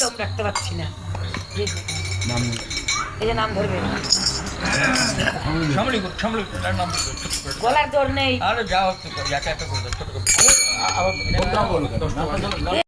দম রাখতে পারছি না। এই যে নাম ধরবে। নাম গলার জোর নেই। আরে যা হচ্ছে একা একা করে দাও, ছোট করে।